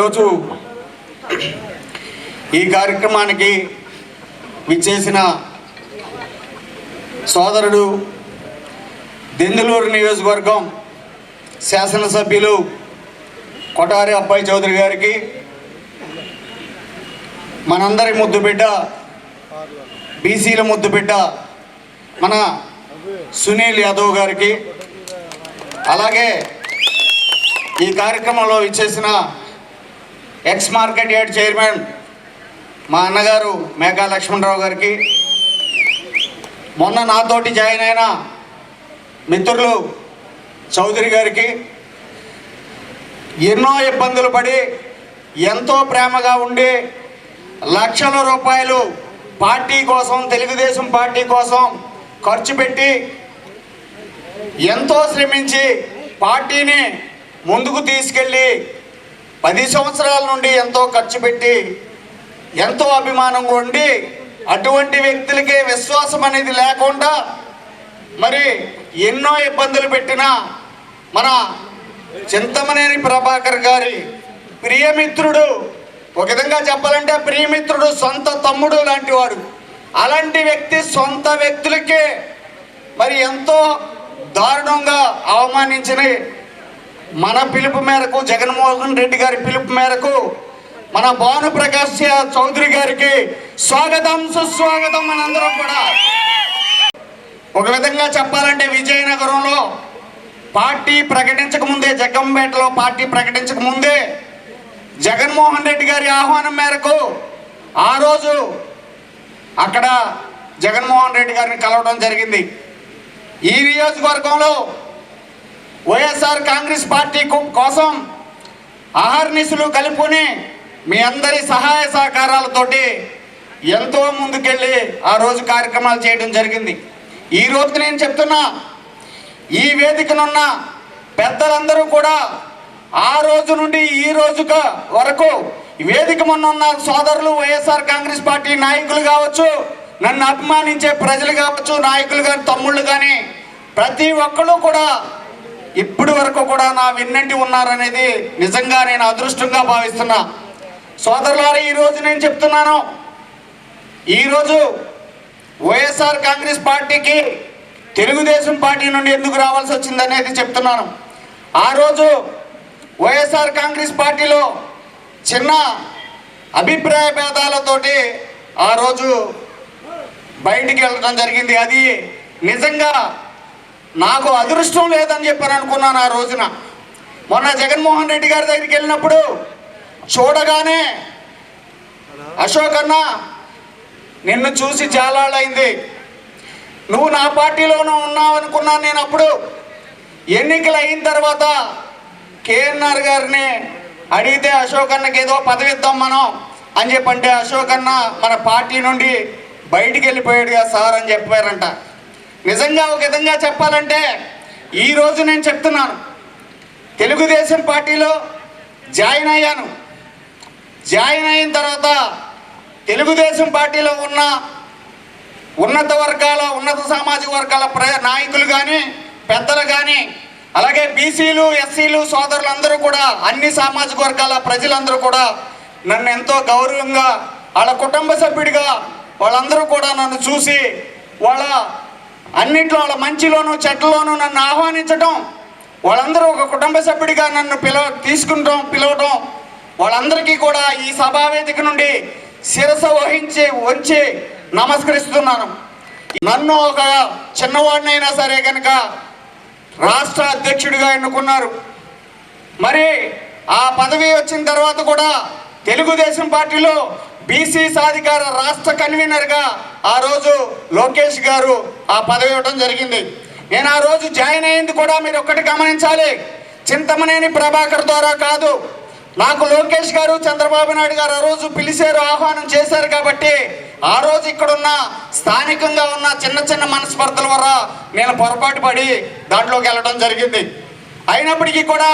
ఈరోజు ఈ కార్యక్రమానికి విచ్చేసిన సోదరుడు దెందులూరు నియోజకవర్గం శాసనసభ్యులు కొటారి అబ్బాయి చౌదరి గారికి మనందరి ముద్దు బిడ్డ బీసీల ముద్దు బిడ్డ మన సునీల్ యాదవ్ గారికి అలాగే ఈ కార్యక్రమంలో ఇచ్చేసిన ఎక్స్ మార్కెట్ యార్డ్ చైర్మన్ మా అన్నగారు మేఘా లక్ష్మణరావు గారికి. మొన్న నాతోటి జాయిన్ అయిన మిత్రులు చౌదరి గారికి. ఎన్నో ఇబ్బందులు పడి ఎంతో ప్రేమగా ఉండి లక్షల రూపాయలు పార్టీ కోసం తెలుగుదేశం పార్టీ కోసం ఖర్చు పెట్టి ఎంతో శ్రమించి పార్టీని ముందుకు తీసుకెళ్ళి పది సంవత్సరాల నుండి ఎంతో ఖర్చు పెట్టి ఎంతో అభిమానంగా ఉండి అటువంటి వ్యక్తులకే విశ్వాసం అనేది లేకుండా మరి ఎన్నో ఇబ్బందులు పెట్టిన మన చింతమనేని ప్రభాకర్ గారి ప్రియమిత్రుడు ఒక విధంగా చెప్పాలంటే ప్రియమిత్రుడు సొంత తమ్ముడు లాంటి వాడు. అలాంటి వ్యక్తి సొంత వ్యక్తులకే మరి ఎంతో దారుణంగా అవమానించిన మన పిలుపు మేరకు జగన్మోహన్ రెడ్డి గారి పిలుపు మేరకు మన భాను ప్రకాష్ చౌదరి గారికి స్వాగతం సుస్వాగతం మనందరం కూడా. ఒక విధంగా చెప్పాలంటే విజయనగరంలో పార్టీ ప్రకటించక ముందే జగ్గంపేటలో పార్టీ ప్రకటించక ముందే జగన్మోహన్ రెడ్డి గారి ఆహ్వానం మేరకు ఆ రోజు అక్కడ జగన్మోహన్ రెడ్డి గారిని కలవడం జరిగింది. ఈ నియోజకవర్గంలో వైఎస్ఆర్ కాంగ్రెస్ పార్టీ కోసం అహర్నిశలు కలుపుకొని మీ అందరి సహాయ సహకారాలతోటి ఎంతో ముందుకెళ్ళి ఆ రోజు కార్యక్రమాలు చేయడం జరిగింది. ఈ రోజు నేను చెప్తున్నా ఈ వేదికనున్న పెద్దలందరూ కూడా ఆ రోజు నుండి ఈ రోజుక వరకు వేదిక మొన్న ఉన్న సోదరులు వైఎస్ఆర్ కాంగ్రెస్ పార్టీ నాయకులు కావచ్చు నన్ను అభిమానించే ప్రజలు కావచ్చు నాయకులు కానీ తమ్ముళ్ళు కానీ ప్రతి ఒక్కళ్ళు కూడా ఇప్పటి వరకు కూడా నా విన్నంటి ఉన్నారనేది నిజంగా నేను అదృష్టంగా భావిస్తున్నా. సోదరులారా ఈరోజు నేను చెప్తున్నాను ఈరోజు వైఎస్ఆర్ కాంగ్రెస్ పార్టీకి తెలుగుదేశం పార్టీ నుండి ఎందుకు రావాల్సి వచ్చిందనేది చెప్తున్నాను. ఆ రోజు వైఎస్ఆర్ కాంగ్రెస్ పార్టీలో చిన్న అభిప్రాయ భేదాలతోటి ఆ రోజు బయటికి వెళ్ళడం జరిగింది. అది నిజంగా నాకు అదృష్టం లేదని చెప్పని అనుకున్నాను ఆ రోజున. మొన్న జగన్మోహన్ రెడ్డి గారి దగ్గరికి వెళ్ళినప్పుడు చూడగానే అశోక్ అన్న నిన్ను చూసి చాలా అయింది నువ్వు నా పార్టీలోనూ ఉన్నావు అనుకున్నాను నేను అప్పుడు. ఎన్నికలు అయిన తర్వాత కేఎన్ఆర్ గారిని అడిగితే అశోక్ అన్నకి ఏదో పదవి ఇద్దాం మనం అని చెప్పంటే అశోక్ అన్న మన పార్టీ నుండి బయటికి వెళ్ళిపోయాడు కదా సార్ అని చెప్పారంట. నిజంగా ఒక విధంగా చెప్పాలంటే ఈరోజు నేను చెప్తున్నాను. తెలుగుదేశం పార్టీలో జాయిన్ అయ్యాను. జాయిన్ అయిన తర్వాత తెలుగుదేశం పార్టీలో ఉన్న ఉన్నత వర్గాల ఉన్నత సామాజిక వర్గాల ప్ర నాయకులు కానీ పెద్దలు కానీ అలాగే బీసీలు ఎస్సీలు సోదరులందరూ కూడా అన్ని సామాజిక వర్గాల ప్రజలందరూ కూడా నన్ను ఎంతో గౌరవంగా వాళ్ళ కుటుంబ సభ్యుడిగా వాళ్ళందరూ కూడా నన్ను చూసి వాళ్ళ అన్నిట్లో వాళ్ళ మంచిలోనూ చెడ్డలోనూ నన్ను ఆహ్వానించడం వాళ్ళందరూ ఒక కుటుంబ సభ్యుడిగా నన్ను పిలవ తీసుకుంటాం పిలవటం వాళ్ళందరికీ కూడా ఈ సభావేదిక నుండి శిరస వహించి వంచి నమస్కరిస్తున్నాను. నన్ను ఒక చిన్నవాడినైనా సరే కనుక రాష్ట్ర అధ్యక్షుడిగా ఎన్నుకున్నారు. మరి ఆ పదవి వచ్చిన తర్వాత కూడా తెలుగుదేశం పార్టీలో బీసీ సాధికార రాష్ట్ర కన్వీనర్గా ఆ రోజు లోకేష్ గారు ఆ పదవి ఇవ్వడం జరిగింది. నేను ఆ రోజు జాయిన్ అయింది కూడా మీరు ఒక్కటి గమనించాలి. చింతమనేని ప్రభాకర్ ద్వారా కాదు. నాకు లోకేష్ గారు చంద్రబాబు నాయుడు గారు ఆ రోజు పిలిచారు ఆహ్వానం చేశారు కాబట్టి ఆ రోజు ఇక్కడున్న స్థానికంగా ఉన్న చిన్న చిన్న మనస్పర్ధల వల్ల నేను పొరపాటు పడి దాంట్లోకి వెళ్ళడం జరిగింది. అయినప్పటికీ కూడా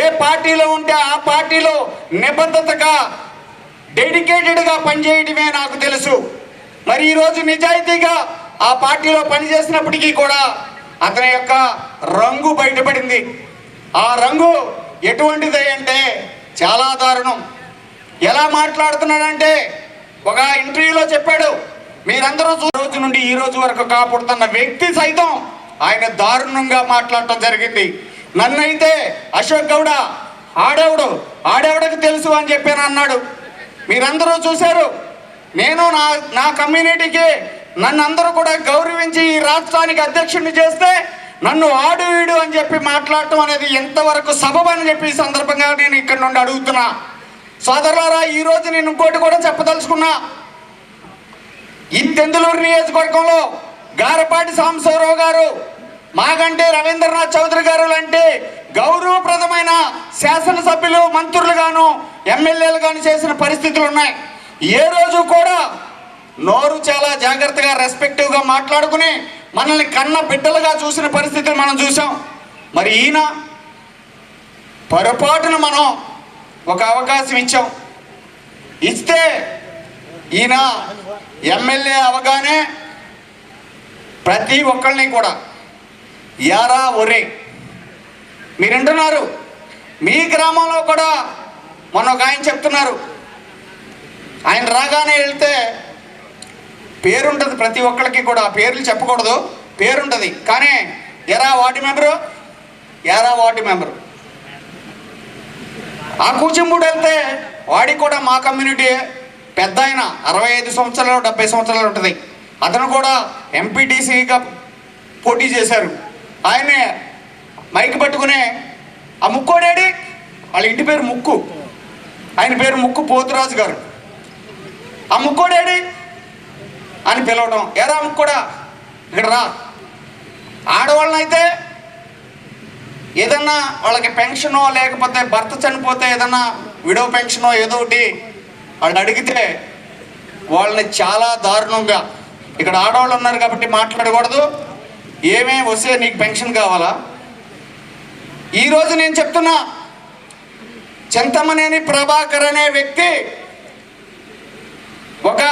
ఏ పార్టీలో ఉంటే ఆ పార్టీలో నిబద్ధతగా డెడికేటెడ్గా పనిచేయడమే నాకు తెలుసు. మరి ఈరోజు నిజాయితీగా ఆ పార్టీలో పనిచేసినప్పటికీ కూడా అతని యొక్క రంగు బయటపడింది. ఆ రంగు ఎటువంటిది అంటే చాలా దారుణం. ఎలా మాట్లాడుతున్నాడంటే ఒక ఇంటర్వ్యూలో చెప్పాడు మీరందరూ రోజు నుండి ఈ రోజు వరకు కాపుడుతున్న వ్యక్తి సైతం ఆయన దారుణంగా మాట్లాడటం జరిగింది. నన్నైతే అశోక్ గౌడ ఆడేవుడు? ఆడేవుడకు తెలుసు? అని చెప్పాను అన్నాడు మీరందరూ చూశారు. నేను నా నా కమ్యూనిటీకి నన్ను అందరూ కూడా గౌరవించి ఈ రాష్ట్రానికి అధ్యక్షుడిని చేస్తే నన్ను ఆడు వీడు అని చెప్పి మాట్లాడటం అనేది ఎంతవరకు సబబు అని చెప్పి ఈ సందర్భంగా నేను ఇక్కడ నుండి అడుగుతున్నా. సోదరులారా ఈ రోజు నేను ఇంకోటి కూడా చెప్పదలుచుకున్నా. ఈ తెందులూరు నియోజకవర్గంలో గారపాటి సాంబశివరావు గారు మాగంటే రవీంద్రనాథ్ చౌదరి గారు లాంటి గౌరవప్రదమైన శాసనసభ్యులు మంత్రులు గాను ఎమ్మెల్యేలు కానీ చేసిన పరిస్థితులు ఉన్నాయి. ఏ రోజు కూడా నోరు చాలా జాగ్రత్తగా రెస్పెక్టివ్గా మాట్లాడుకుని మనల్ని కన్న బిడ్డలుగా చూసిన పరిస్థితులు మనం చూసాం మరి ఈయన పొరపాటున మనం ఒక అవకాశం ఇచ్చాం. ఇస్తే ఈయన ఎమ్మెల్యే అవగానే ప్రతి ఒక్కరిని కూడా యారా ఒరే మీరుంటున్నారు? మీ గ్రామంలో కూడా మొన్న ఒక ఆయన చెప్తున్నారు. ఆయన రాగానే వెళ్తే పేరుంటుంది ప్రతి ఒక్కరికి కూడా పేర్లు చెప్పకూడదు పేరుంటుంది. కానీ ఎరా వార్డు మెంబరు ఎరా వార్డు మెంబరు. ఆ కూచింపూడి వెళ్తే వాడికి కూడా మా కమ్యూనిటీ పెద్ద ఆయన అరవై ఐదు సంవత్సరాలు డెబ్బై సంవత్సరాలు ఉంటుంది. అతను కూడా ఎంపీటీసీగా పోటీ చేశారు. ఆయనే మైక్ పట్టుకునే ఆ ముక్కోడేడి వాళ్ళ ఇంటి పేరు ముక్కు. ఆయన పేరు ముక్కు పోతురాజు గారు. ఆ ముక్కోడేడి అని పిలవడం ఎరా ముక్కుడా? ఇక్కడ రా. ఆడవాళ్ళనైతే ఏదన్నా వాళ్ళకి పెన్షనో లేకపోతే భర్త చనిపోతే ఏదన్నా విడో పెన్షనో ఏదో ఒకటి వాళ్ళని అడిగితే వాళ్ళని చాలా దారుణంగా ఇక్కడ ఆడవాళ్ళు ఉన్నారు కాబట్టి మాట్లాడకూడదు. ఏమే వస్తే నీకు పెన్షన్ కావాలా? ఈరోజు నేను చెప్తున్నా చింతమనేని ప్రభాకర్ అనే వ్యక్తి ఒక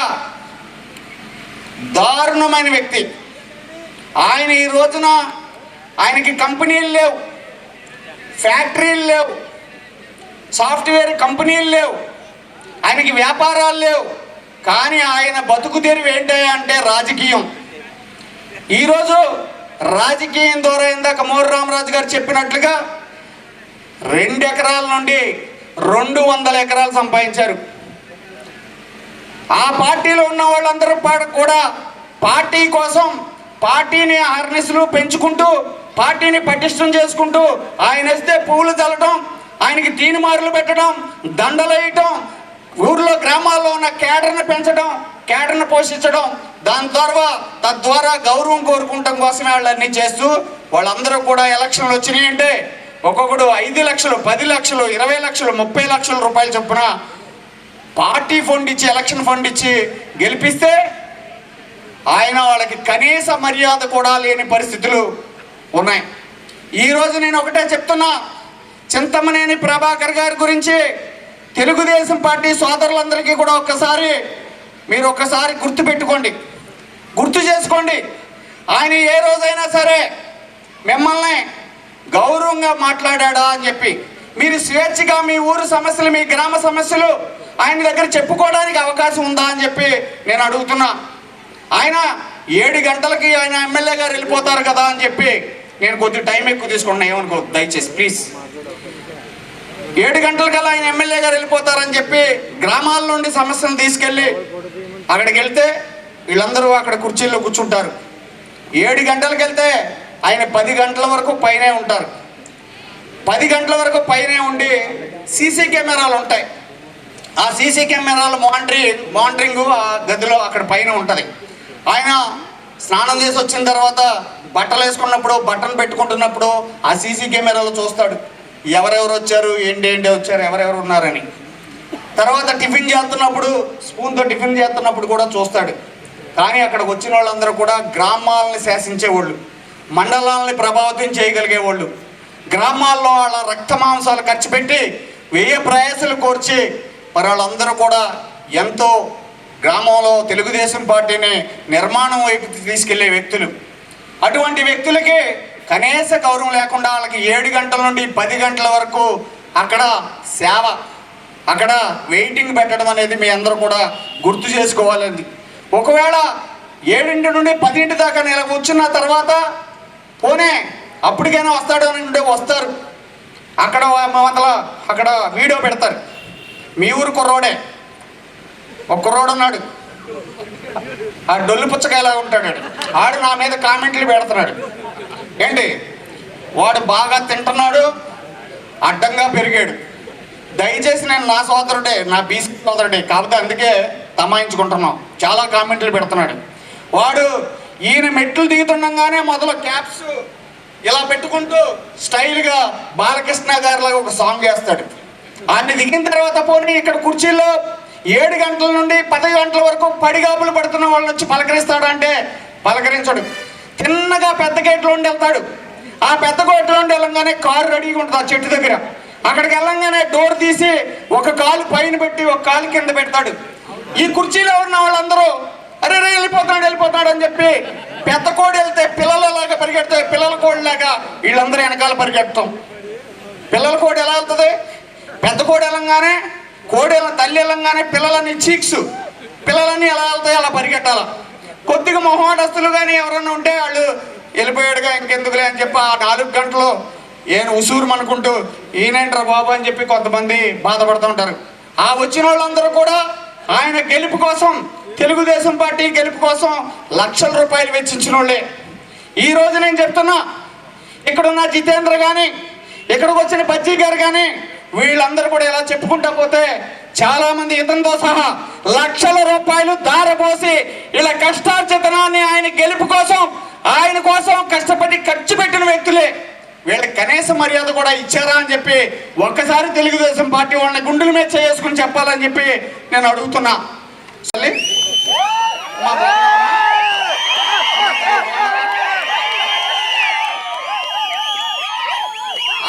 దారుణమైన వ్యక్తి. ఆయన ఈ రోజున ఆయనకి కంపెనీలు లేవు ఫ్యాక్టరీలు లేవు సాఫ్ట్వేర్ కంపెనీలు లేవు ఆయనకి వ్యాపారాలు లేవు. కానీ ఆయన బతుకు తెరివి అంటే రాజకీయం. ఈరోజు రాజకీయం ద్వారా ఇందాక మోరు రామరాజు గారు చెప్పినట్లుగా రెండు ఎకరాల నుండి రెండు వందల ఎకరాలు సంపాదించారు. ఆ పార్టీలో ఉన్న వాళ్ళందరూ కూడా పార్టీ కోసం పార్టీని అహర్నిశలు పెంచుకుంటూ పార్టీని పటిష్టం చేసుకుంటూ ఆయన వస్తే పువ్వులు చల్లటం ఆయనకి తీనిమారులు పెట్టడం దండలేయటం ఊర్లో గ్రామాల్లో ఉన్న కేడర్ను పెంచడం కేడర్ను పోషించడం దాని ద్వారా తద్వారా గౌరవం కోరుకుంటాం కోసమే వాళ్ళన్నీ చేస్తూ వాళ్ళందరూ కూడా ఎలక్షన్లు వచ్చినాయి అంటే ఒక్కొక్కడు ఐదు లక్షలు పది లక్షలు ఇరవై లక్షలు ముప్పై లక్షల రూపాయలు చొప్పున పార్టీ ఫండ్ ఇచ్చి ఎలక్షన్ ఫండ్ ఇచ్చి గెలిపిస్తే ఆయన వాళ్ళకి కనీస మర్యాద కూడా లేని పరిస్థితులు ఉన్నాయి. ఈరోజు నేను ఒకటే చెప్తున్నా చింతమనేని ప్రభాకర్ గారి గురించి తెలుగుదేశం పార్టీ సోదరులందరికీ కూడా ఒక్కసారి మీరు ఒక్కసారి గుర్తు పెట్టుకోండి. గుర్తు చేసుకోండి. ఆయన ఏ రోజైనా సరే మిమ్మల్ని గౌరవంగా మాట్లాడా అని చెప్పి. మీరు స్వేచ్ఛగా మీ ఊరు సమస్యలు మీ గ్రామ సమస్యలు ఆయన దగ్గర చెప్పుకోవడానికి అవకాశం ఉందా అని చెప్పి నేను అడుగుతున్నా. ఆయన ఏడు గంటలకి ఆయన ఎమ్మెల్యే గారు వెళ్ళిపోతారు కదా అని చెప్పి నేను కొద్ది టైం ఎక్కువ తీసుకున్నా. ఏమనుకో దయచేసి ప్లీజ్. ఏడు గంటలకల్లా ఆయన ఎమ్మెల్యే గారు వెళ్ళిపోతారని చెప్పి గ్రామాల నుండి సమస్యను తీసుకెళ్ళి అక్కడికి వెళ్తే వీళ్ళందరూ అక్కడ కుర్చీల్లో కూర్చుంటారు. ఏడు గంటలకు వెళ్తే ఆయన పది గంటల వరకు పైనే ఉంటారు. పది గంటల వరకు పైనే ఉండి సీసీ కెమెరాలు ఉంటాయి. ఆ సీసీ కెమెరాలు మానిటరీ మానిటరింగ్ ఆ గదిలో అక్కడ పైన ఉంటుంది. ఆయన స్నానం చేసి వచ్చిన తర్వాత బట్టలు వేసుకున్నప్పుడు బట్టలు పెట్టుకుంటున్నప్పుడు ఆ సీసీ కెమెరాలో చూస్తాడు. ఎవరెవరు వచ్చారు? ఏంటి ఏంటి వచ్చారు? ఎవరెవరు ఉన్నారని. తర్వాత టిఫిన్ చేస్తున్నప్పుడు స్పూన్తో టిఫిన్ చేస్తున్నప్పుడు కూడా చూస్తాడు. కానీ అక్కడికి వచ్చిన వాళ్ళందరూ కూడా గ్రామాలని శాసించేవాళ్ళు. మండలాలని ప్రభావితం చేయగలిగేవాళ్ళు. గ్రామాల్లో వాళ్ళ రక్త మాంసాలు ఖర్చు పెట్టి వ్యయ ప్రయాసాలు కోర్చి మరి వాళ్ళందరూ కూడా ఎంతో గ్రామంలో తెలుగుదేశం పార్టీని నిర్మాణం వైపు తీసుకెళ్ళే వ్యక్తులు. అటువంటి వ్యక్తులకి కనీస గౌరవం లేకుండా వాళ్ళకి ఏడు గంటల నుండి పది గంటల వరకు అక్కడ సేవ అక్కడ వెయిటింగ్ పెట్టడం అనేది మీ అందరూ కూడా గుర్తు చేసుకోవాలండి. ఒకవేళ ఏడింటి నుండి పదింటి దాకా నెల కూర్చున్న తర్వాత పోనే అప్పటికైనా వస్తాడు అని ఉంటే వస్తారు. అక్కడ మొదల అక్కడ వీడియో పెడతారు. మీ ఊరు కుర్రోడే. ఒక కుర్రోడు ఉన్నాడు. ఆ డొల్లు పుచ్చకాయలా ఉంటాడు. ఆడు. నా మీద కామెంట్లు పెడుతున్నాడు. ఏంటి? వాడు బాగా తింటున్నాడు అడ్డంగా పెరిగాడు. దయచేసి నేను నా సోదరుడే నా బీసీ సోదరుడే. కాకపోతే అందుకే తమాయించుకుంటున్నాం. చాలా కామెంట్లు పెడుతున్నాడు. వాడు ఈయన మెట్లు దిగుతుండగానే మొదలు క్యాప్స్ ఇలా పెట్టుకుంటూ స్టైల్గా బాలకృష్ణ గారిలాగా ఒక సాంగ్ వేస్తాడు. ఆయన దిగిన తర్వాత పోనీ ఇక్కడ కుర్చీలో ఏడు గంటల నుండి పది గంటల వరకు పడిగాపులు పడుతున్న వాళ్ళని వచ్చి పలకరిస్తాడు అంటే పలకరించడు. తిన్నగా పెద్ద గేట్లో ఉండి వెళ్తాడు. ఆ పెద్ద గేట్లో ఉండి వెళ్ళంగానే కారు రెడీగా ఉంటుంది ఆ చెట్టు దగ్గర. అక్కడికి వెళ్ళంగానే డోర్ తీసి ఒక కాలు పైన పెట్టి ఒక కాలు కింద పెడతాడు. ఈ కుర్చీలో ఉన్న వాళ్ళందరూ అరే రే వెళ్ళిపోతున్నాడు వెళ్ళిపోతున్నాడు అని చెప్పి పెద్ద కోడి వెళ్తే పిల్లలలాగా పరిగెడతాయి? పిల్లల కోడిలాగా వీళ్ళందరూ వెనకాల పరిగెడతాం. పిల్లల కోడి ఎలా వెళ్తుంది? పెద్ద కోడి వెళ్ళంగానే కోడి తల్లి వెళ్ళంగానే పిల్లలన్నీ చీక్స్. పిల్లలన్నీ ఎలా వెళ్తాయి అలా పరిగెట్టాల. కొద్దిగా మొహమాటస్తులు కానీ ఎవరన్నా ఉంటే వాళ్ళు వెళ్ళిపోయాడుగా ఇంకెందుకులే అని చెప్పి ఆ నాలుగు గంటలు ఏం ఉసూరు అనుకుంటూ ఈయనంటారు బాబు? అని చెప్పి కొంతమంది బాధపడుతూ ఉంటారు. ఆ వచ్చిన వాళ్ళందరూ కూడా ఆయన గెలుపు కోసం తెలుగుదేశం పార్టీ గెలుపు కోసం లక్షల రూపాయలు వెచ్చించిన వాళ్ళే. ఈ రోజు నేను చెప్తున్నా ఇక్కడున్న జితేంద్ర కానీ ఇక్కడికి వచ్చిన బజ్జీ గారు కానీ వీళ్ళందరూ కూడా ఇలా చెప్పుకుంటా పోతే చాలామంది ఇతనితో సహా లక్షల రూపాయలు దారపోసి ఇలా కష్టార్జితనాన్ని ఆయన గెలుపు కోసం ఆయన కోసం కష్టపడి ఖర్చు పెట్టిన వ్యక్తులే. వీళ్ళకి కనీస మర్యాద కూడా ఇచ్చారా అని చెప్పి ఒక్కసారి తెలుగుదేశం పార్టీ వాళ్ళని గుండెల మీద చేసుకుని చెప్పాలని చెప్పి నేను అడుగుతున్నా. సరే?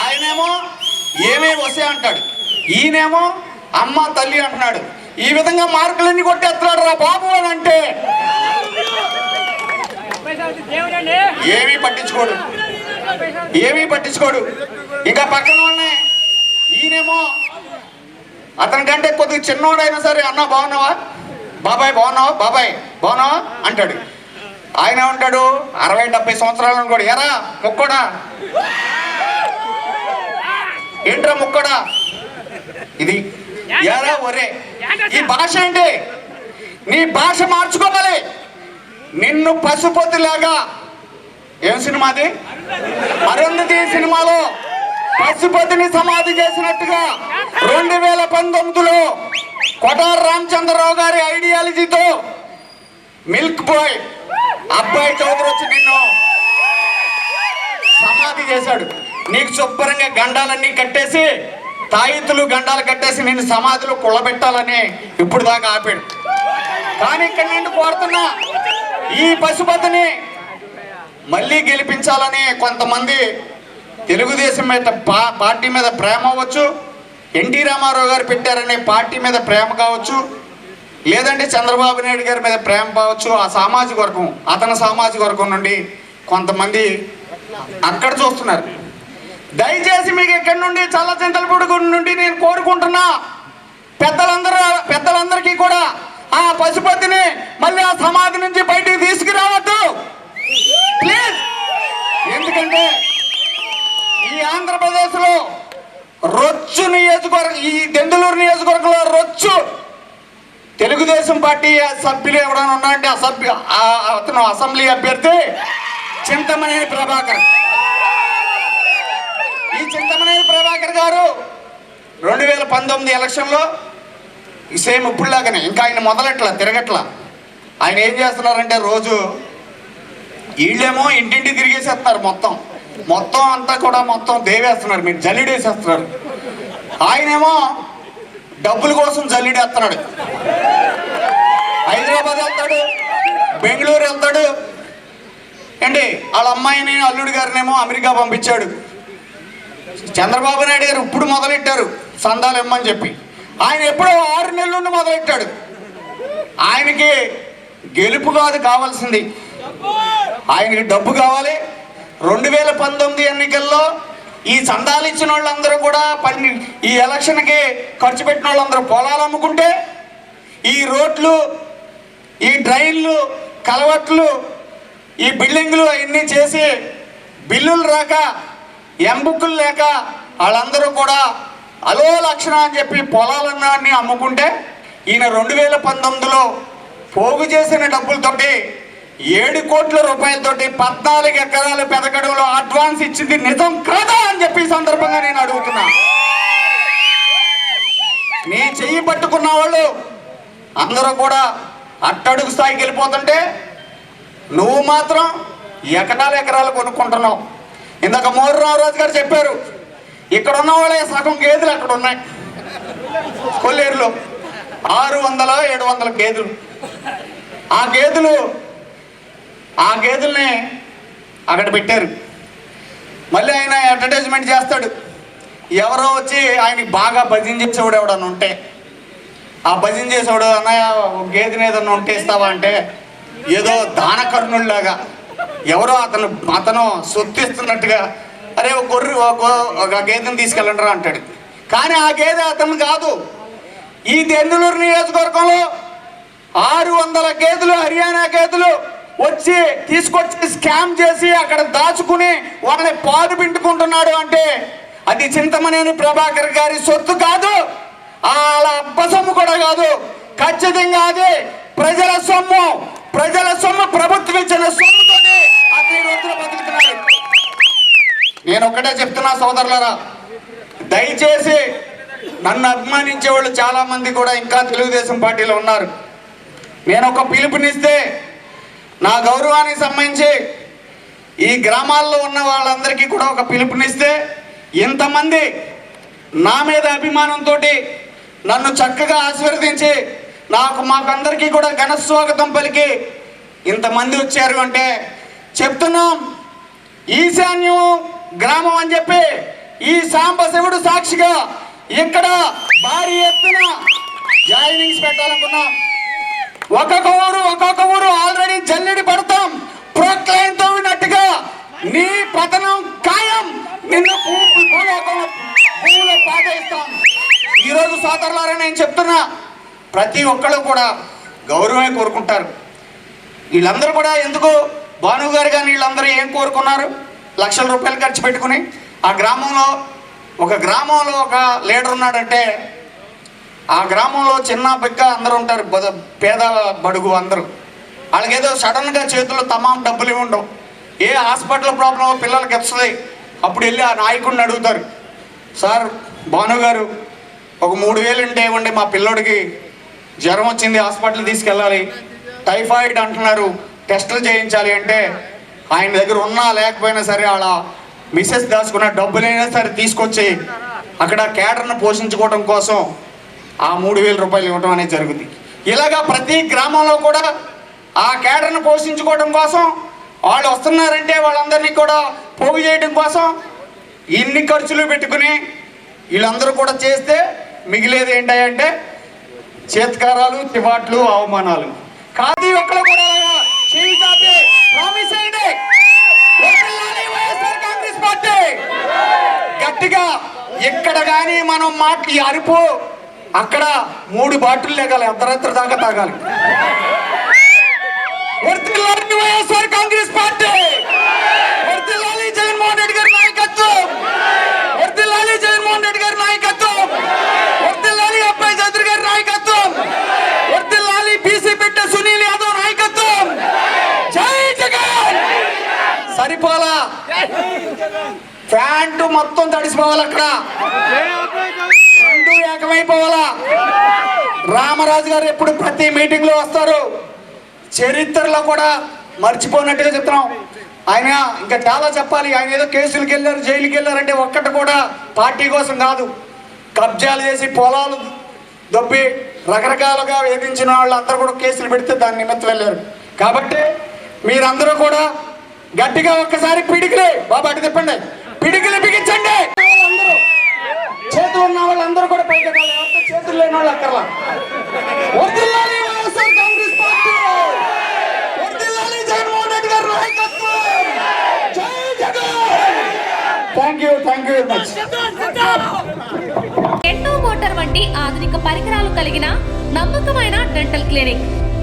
ఆయనేమో ఏమేమి వస్తాయి అంటాడు. ఈయనేమో అమ్మ తల్లి అంటున్నాడు. ఈ విధంగా మార్కులన్నీ కొట్టేస్తున్నాడు రా బాబు అని అంటే ఏమీ పట్టించుకోడు. ఏమీ పట్టించుకోడు. ఇంకా పక్కన ఉన్నాయి ఈయనేమో అతని కంటే కొద్దిగా చిన్నోడైనా సరే అన్న బాగున్నావా? బాబాయ్ బాగున్నావు? బాబాయ్ బాగున్నావు? అంటాడు. ఆయన ఉంటాడు అరవై డెబ్బై సంవత్సరాలను కూడా ఎరా ముక్కోడా? ఏంట్రా ముక్కోడా? ఇది ఎరా ఒరే? ఈ భాష ఏంటి? నీ భాష మార్చుకోవాలి. నిన్ను పశుపతిలాగా. ఏం సినిమా అది? అరుంధతి సినిమాలో పశుపతిని సమాధి చేసినట్టుగా రెండు వేల పంతొమ్మిదిలో కొటార్ రామచంద్రరావు గారి ఐడియాలజీతో మిల్క్ బాయ్ అబ్బాయి చౌదరి వచ్చి నిన్ను సమాధి చేశాడు. నీకు శుభ్రంగా గండాలన్నీ కట్టేసి తాయితులు గండాలు కట్టేసి నిన్ను సమాధిలో కుళ్ళబెట్టాలని ఇప్పుడు దాకా ఆపాడు. కానీ ఇక్కడ నుండి కోరుతున్నా ఈ పశుపతిని మళ్ళీ గెలిపించాలని కొంతమంది తెలుగుదేశం మీద పా- పార్టీ మీద ప్రేమ అవ్వచ్చు ఎన్టీ రామారావు గారు పెట్టారనే పార్టీ మీద ప్రేమ కావచ్చు లేదంటే చంద్రబాబు నాయుడు గారి మీద ప్రేమ కావచ్చు ఆ సామాజిక వర్గం అతని సామాజిక వర్గం నుండి కొంతమంది అక్కడ చూస్తున్నారు. దయచేసి మీకు ఎక్కడి నుండి చల్ల చింతలపూడి నుండి నేను కోరుకుంటున్నా. పెద్దలందరూ పెద్దలందరికీ కూడా ఆ పశుపతిని మళ్ళీ ఆ సమాధి నుంచి బయటికి తీసుకురావద్దు. ప్లీజ్ ఎందుకంటే ఈ ఆంధ్రప్రదేశ్లో రొచ్చు నియోజకవర్గం ఈ దెందులూరు నియోజకవర్గంలో రొచ్చు. తెలుగుదేశం పార్టీ సభ్యులు ఎవరైనా ఉన్నారంటే ఆ ఆ- అతను అసెంబ్లీ అభ్యర్థి చింతమనేని ప్రభాకర్. ఈ చింతమనేని ప్రభాకర్ గారు రెండు వేల పంతొమ్మిది ఎలక్షన్లో సేమ్ ఇప్పుడులాగానే ఇంకా ఆయన మొదలెట్ల తిరగట్ల. ఆయన ఏం చేస్తున్నారంటే రోజు వీళ్ళేమో ఇంటింటి తిరిగేసేస్తున్నారు మొత్తం. మొత్తం అంతా కూడా మొత్తం దేవేస్తున్నారు మీరు జల్లిడేసేస్తున్నారు. ఆయనేమో డబ్బుల కోసం జల్లిడేస్తున్నాడు. హైదరాబాద్ వెళ్తాడు బెంగళూరు వెళ్తాడు. ఏంటి వాళ్ళ అమ్మాయిని అల్లుడి గారినేమో అమెరికా పంపించాడు. చంద్రబాబు నాయుడు గారు ఇప్పుడు మొదలెట్టారు సందాలు ఇమ్మని చెప్పి. ఆయన ఎప్పుడో ఆరు నెలల నుండి మొదలెట్టాడు. ఆయనకి గెలుపు కాదు కావాల్సింది. ఆయనకి డబ్బు కావాలి రెండు వేల పంతొమ్మిది ఎన్నికల్లో ఈ చందాలు ఇచ్చిన వాళ్ళందరూ కూడా పని ఈ ఎలక్షన్కి ఖర్చు పెట్టిన వాళ్ళందరూ పొలాలు అమ్ముకుంటే ఈ రోడ్లు ఈ డ్రైన్లు కలవట్లు ఈ బిల్డింగ్లు అవన్నీ చేసి బిల్లులు రాక ఎంబుక్కులు లేక వాళ్ళందరూ కూడా అలో లక్షణ అని చెప్పి పొలాలన్నీ అమ్ముకుంటే ఈయన రెండు వేల పంతొమ్మిదిలో పోగు చేసిన డబ్బులతోటి ఏడు కోట్ల రూపాయలతోటి పద్నాలుగు ఎకరాల పెదకడంలో అడ్వాన్స్ ఇచ్చింది నిజం కాదా అని చెప్పి సందర్భంగా నేను అడుగుతున్నా. నీ చెయ్యి పట్టుకున్న వాళ్ళు అందరూ కూడా అట్టడుగు స్థాయికి వెళ్ళిపోతుంటే నువ్వు మాత్రం ఎకరాలు ఎకరాలు కొనుక్కుంటున్నావు. ఇందాక మోరు రామరాజు గారు చెప్పారు ఇక్కడ ఉన్న వాళ్ళే సగం గేదెలు అక్కడ ఉన్నాయి. కొల్లేరులో ఆరు వందల ఏడు వందల గేదెలు. ఆ గేదెలు ఆ గేదెల్ని అక్కడ పెట్టారు. మళ్ళీ ఆయన అడ్వర్టైజ్మెంట్ చేస్తాడు. ఎవరో వచ్చి ఆయనకి బాగా భజన చేసేవాడు ఎవడన్నా ఉంటే. ఆ భజన చేసేవాడు అన్నయ్య ఒక గేదెని ఏదన్నా ఉంటే ఇస్తావా? అంటే ఏదో దానకర్ణుల్లాగా ఎవరో అతను అతను సొత్తిస్తున్నట్టుగా అరే ఒక గొర్రె ఒక ఒక గేదెని తీసుకెళ్ళండిరా అంటాడు. కానీ ఆ గేదె అతను కాదు. ఈ దెందులూరు నియోజకవర్గంలో ఆరు వందల గేదెలు హర్యానా గేదెలు వచ్చి తీసుకొచ్చి స్కామ్ చేసి అక్కడ దాచుకుని వాళ్ళని పాలు పిండుకుంటున్నాడు అంటే అది చింతమనేని ప్రభాకర్ గారి సొత్తు కాదు. వాళ్ళ అబ్బ సొమ్ము కూడా కాదు. ఖచ్చితంగా అది ప్రజల సొమ్ము. ప్రజల సొమ్ము ప్రభుత్వం ఇచ్చిన సొమ్ముతోనే అతను ఈ బతుకుతున్నాడు. నేను ఒకటే చెప్తున్నా సోదరులరా దయచేసి నన్ను అభిమానించే వాళ్ళు చాలా మంది కూడా ఇంకా తెలుగుదేశం పార్టీలో ఉన్నారు. నేను ఒక పిలుపునిస్తే నా గౌరవానికి సంబంధించి ఈ గ్రామాల్లో ఉన్న వాళ్ళందరికీ కూడా ఒక పిలుపునిస్తే ఇంతమంది నా మీద అభిమానంతో నన్ను చక్కగా ఆశీర్వదించి నాకు మాకందరికీ కూడా ఘనస్వాగతం పలికి ఇంతమంది వచ్చారు అంటే చెప్తున్నాం ఈశాన్యం గ్రామం అని చెప్పి ఈ సాంబశివుడు సాక్షిగా ఇక్కడ భారీ ఎత్తున జాయినింగ్స్ పెట్టాలనుకున్నాం. ఒక్కొక్క ఊరు ఒక్కొక్క ఊరు ఆల్రెడీ జల్లెడి పడతాం. ప్రొక్లైన్ తవ్వినట్టుగా నీ పతనం ఖాయం. నిన్ను భూ- భూలోకంలో భూమిలో పాటేస్తాం ఈరోజు సోదరులారా నేను చెప్తున్నా ప్రతి ఒక్కళ్ళు కూడా గౌరవమే కోరుకుంటారు. వీళ్ళందరూ కూడా ఎందుకు భాను గారు కానీ వీళ్ళందరూ ఏం కోరుకున్నారు? లక్షల రూపాయలు ఖర్చు పెట్టుకుని. ఆ గ్రామంలో ఒక గ్రామంలో ఒక లీడర్ ఉన్నాడంటే ఆ గ్రామంలో చిన్న బిగ్గ అందరూ ఉంటారు బద- పేద బడుగు అందరూ. వాళ్ళకేదో సడన్గా చేతుల్లో తమాం డబ్బులు ఉండవు ఏ హాస్పిటల్ ప్రాబ్లమో పిల్లలకి వస్తుంది? అప్పుడు వెళ్ళి ఆ నాయకుడిని అడుగుతారు. సార్ భాను గారు ఒక మూడు వేలు ఉంటే ఇవ్వండి మా పిల్లోడికి జ్వరం వచ్చింది హాస్పిటల్ తీసుకెళ్ళాలి. టైఫాయిడ్ అంటున్నారు టెస్టులు చేయించాలి అంటే ఆయన దగ్గర ఉన్నా లేకపోయినా సరే వాళ్ళ మిసెస్ దాచుకున్న డబ్బులైనా సరే తీసుకొచ్చి అక్కడ కేటర్ను పోషించుకోవడం కోసం ఆ మూడు వేల రూపాయలు ఇవ్వడం అనేది జరుగుతుంది ఇలాగా ప్రతి గ్రామంలో కూడా ఆ కేడర్ను పోషించుకోవడం కోసం వాళ్ళు వస్తున్నారంటే వాళ్ళందరినీ కూడా పోగు చేయడం కోసం ఇన్ని ఖర్చులు పెట్టుకుని వీళ్ళందరూ కూడా చేస్తే మిగిలేది ఏంటంటే చేత్కారాలు తివాట్లు అవమానాలు. కాదు ఒక్కరు కూడా చేయి చాపి ప్రామిస్ చేయండి. వైఎస్ఆర్ కాంగ్రెస్ పార్టీ. గట్టిగా ఎక్కడ కానీ మనం మాట అరిపో అరుపు అక్కడ మూడు బాటిల్ లేగాలి అర్ధరాత్రి దాకా తాగాలి. వైఎస్ఆర్ కాంగ్రెస్ పార్టీ! జగన్మోహన్ రెడ్డి గారి నాయకత్వం! వర్ధిల్లాలి జగన్మోహన్ రెడ్డి గారి నాయకత్వం! అబ్బాయి చౌదరి గారి నాయకత్వం! వర్ధిల్లాలి బీసీ బిడ్డ సునీల్ యాదవ్ నాయకత్వం! జై జగన్! సరిపోలా? ప్యాంటు మొత్తం తడిసిపోవాలి అక్కడ. రెండు ఏకమైపోవాలా? రామరాజు గారు ఎప్పుడు ప్రతి మీటింగ్లో వస్తారు. చరిత్రలో కూడా మర్చిపోయినట్టుగా చెప్తున్నాం. ఆయన ఇంకా చాలా చెప్పాలి. ఆయన ఏదో కేసులకు వెళ్ళారు జైలుకి వెళ్ళారంటే ఒక్కటి కూడా పార్టీ కోసం కాదు. కబ్జాలు చేసి పొలాలు దొబ్బి రకరకాలుగా వేధించిన వాళ్ళు అందరూ కూడా కేసులు పెడితే దాని నిమిత్తం వెళ్ళారు. కాబట్టి మీరందరూ కూడా గట్టిగా ఒక్కసారి పిడికిలే. బాబా అటు తిప్పండి. పిడికిలు బిగించండి. అందరూ చేతులు ఉన్న వాళ్ళందరూ కూడా పైకి ఎవరితో చేతులు లేని వాళ్ళు అక్కర్లా. వర్ధిల్లాలి వైఎస్ఆర్ కాంగ్రెస్ పార్టీ. జగన్మోహన్ రెడ్డి నాయకత్వం. జై Jagan. Thank you thank you very much endo motor వంటి ఆధునిక పరికరాలు కలిగిన నమ్మకమైన డెంటల్ క్లినిక్.